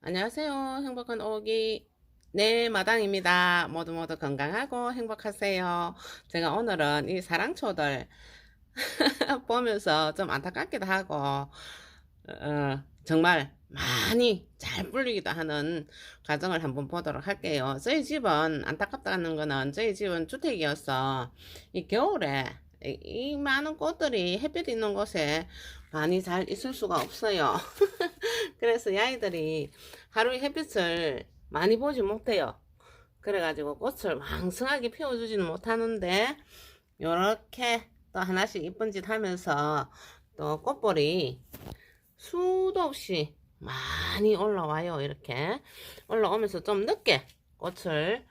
안녕하세요. 행복한 오기 네 마당입니다. 모두 모두 건강하고 행복하세요. 제가 오늘은 이 사랑초들 보면서 좀 안타깝기도 하고 어, 정말 많이 잘 불리기도 하는 과정을 한번 보도록 할게요. 저희 집은 안타깝다는 거는 저희 집은 주택이어서 이 겨울에 이, 이 많은 꽃들이 햇빛 있는 곳에 많이 잘 있을 수가 없어요. 그래서 이 아이들이 하루에 햇빛을 많이 보지 못해요. 그래가지고 꽃을 왕성하게 피워주지는 못하는데 요렇게 또 하나씩 이쁜 짓 하면서 또 꽃볼이 수도 없이 많이 올라와요. 이렇게 올라오면서 좀 늦게 꽃을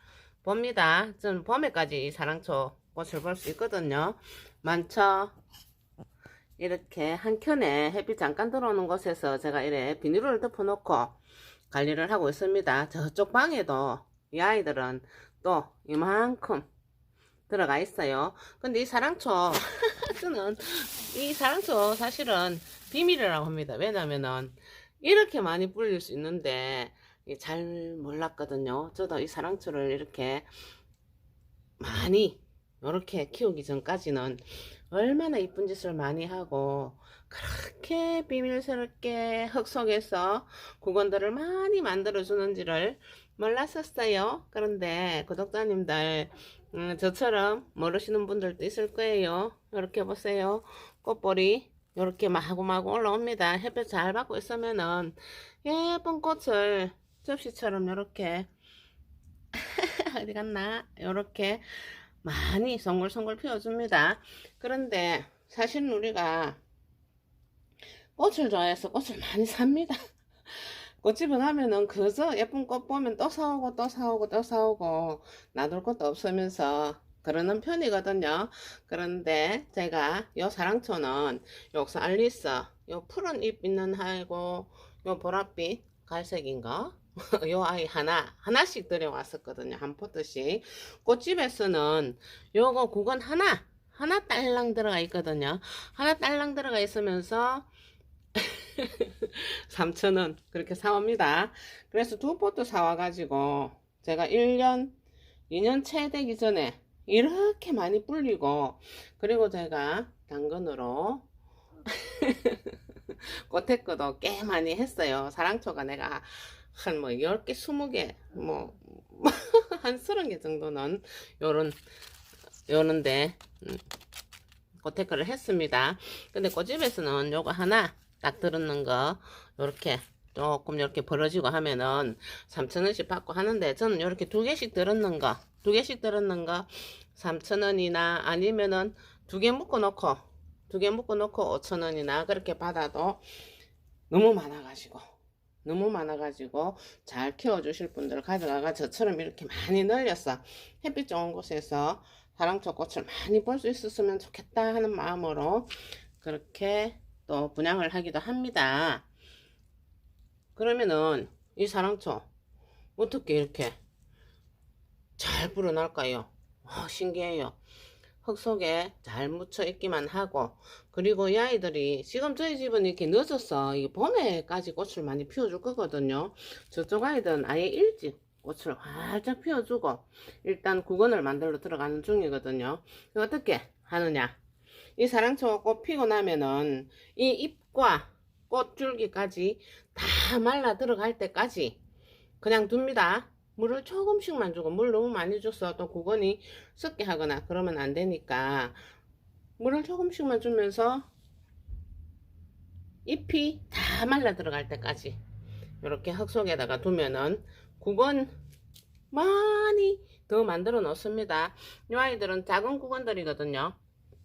봅니다. 좀 봄에까지 사랑초 꽃을 볼 수 있거든요. 많죠? 이렇게 한 켠에 햇빛 잠깐 들어오는 곳에서 제가 이래 비닐을 덮어놓고 관리를 하고 있습니다. 저쪽 방에도 이 아이들은 또 이만큼 들어가 있어요. 근데 이 사랑초, 저는 이 사랑초 사실은 비밀이라고 합니다. 왜냐면은 이렇게 많이 불릴 수 있는데 잘 몰랐거든요. 저도 이 사랑초를 이렇게 많이 이렇게 키우기 전까지는 얼마나 이쁜 짓을 많이 하고 그렇게 비밀스럽게 흙 속에서 구건들을 많이 만들어 주는지를 몰랐었어요. 그런데 구독자님들 음, 저처럼 모르시는 분들도 있을 거예요. 이렇게 보세요. 꽃볼이 이렇게 마구마구 올라옵니다. 햇볕 잘 받고 있으면은 예쁜 꽃을 접시처럼 이렇게 어디 갔나? 이렇게 많이 송글송글 피워줍니다. 그런데 사실 우리가 꽃을 좋아해서 꽃을 많이 삽니다. 꽃집에 가면은 그저 예쁜 꽃 보면 또 사오고 또 사오고 또 사오고 놔둘 것도 없으면서 그러는 편이거든요. 그런데 제가 요 사랑초는 여기서 알리스 요 푸른 잎 있는 아이고 요 보랏빛 갈색인 거 요 아이 하나 하나씩 들여왔었거든요 한 포트씩. 꽃집에서는 요거 구건 하나 하나 딸랑 들어가 있거든요. 하나 딸랑 들어가 있으면서 3,000원 그렇게 사옵니다. 그래서 두 포트 사와가지고 제가 1년 2년 채 되기 전에 이렇게 많이 불리고 그리고 제가 당근으로 꽃테크도 꽤 많이 했어요 사랑초가 내가 한 뭐 10개, 20개, 뭐, 한 30개 정도는 요런, 요런데, 음, 고테크를 했습니다. 근데 꽃집에서는 요거 하나 딱 들었는 거, 요렇게 조금 이렇게 벌어지고 하면은 3,000원씩 받고 하는데, 저는 요렇게 두 개씩 들었는 거, 두 개씩 들었는 거, 3,000원이나 아니면은 두 개 묶어 놓고, 두 개 묶어 놓고 5,000원이나 그렇게 받아도 너무 많아가지고, 너무 많아가지고 잘 키워주실 분들 가져가가 저처럼 이렇게 많이 늘렸어 햇빛 좋은 곳에서 사랑초 꽃을 많이 볼 수 있었으면 좋겠다 하는 마음으로 그렇게 또 분양을 하기도 합니다. 그러면은 이 사랑초 어떻게 이렇게 잘 불어날까요? 와 신기해요 흙 속에 잘 묻혀 있기만 하고 그리고 이 아이들이 지금 저희 집은 이렇게 늦어서 이 봄에까지 꽃을 많이 피워줄 거거든요. 저쪽 아이들은 아예 일찍 꽃을 활짝 피워주고 일단 구건을 만들러 들어가는 중이거든요. 어떻게 하느냐? 이 사랑초가 꽃 피고 나면은 이 잎과 꽃줄기까지 다 말라 들어갈 때까지 그냥 둡니다 물을 조금씩만 주고 물 너무 많이 줘서 또 구건이 썩게 하거나 그러면 안 되니까 물을 조금씩만 주면서 잎이 다 말라 들어갈 때까지 이렇게 흙 속에다가 두면은 구건 많이 더 만들어 놓습니다. 이 아이들은 작은 구건들이거든요.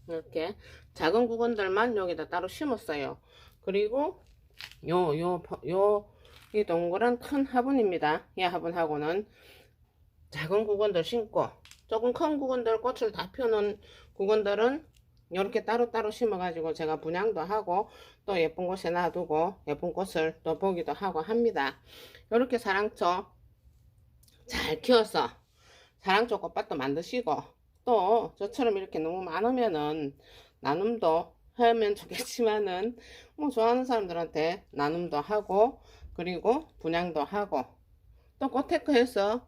이렇게 작은 구건들만 여기다 따로 심었어요. 그리고 요, 요, 요, 이 동그란 큰 화분입니다. 이 화분하고는 작은 구건들 심고 조금 큰 구건들 꽃을 다 펴놓은 구건들은 이렇게 따로따로 심어가지고 제가 분양도 하고 또 예쁜 곳에 놔두고 예쁜 꽃을 또 보기도 하고 합니다. 이렇게 사랑초 잘 키워서 사랑초 꽃밭도 만드시고 또 저처럼 이렇게 너무 많으면은 나눔도 하면 좋겠지만은 뭐 좋아하는 사람들한테 나눔도 하고 그리고 분양도 하고 또 꽃테크에서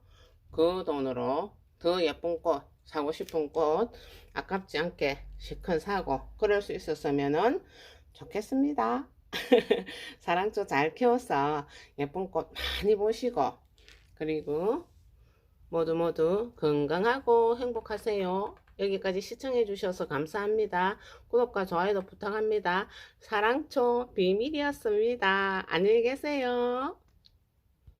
그 돈으로 더 예쁜 꽃 사고 싶은 꽃 아깝지 않게 실컷 사고 그럴 수 있었으면은 좋겠습니다. 사랑초 잘 키워서 예쁜 꽃 많이 보시고 그리고 모두 모두 건강하고 행복하세요. 여기까지 시청해 주셔서 감사합니다. 구독과 좋아요도 부탁합니다. 사랑초 비밀이었습니다. 안녕히 계세요.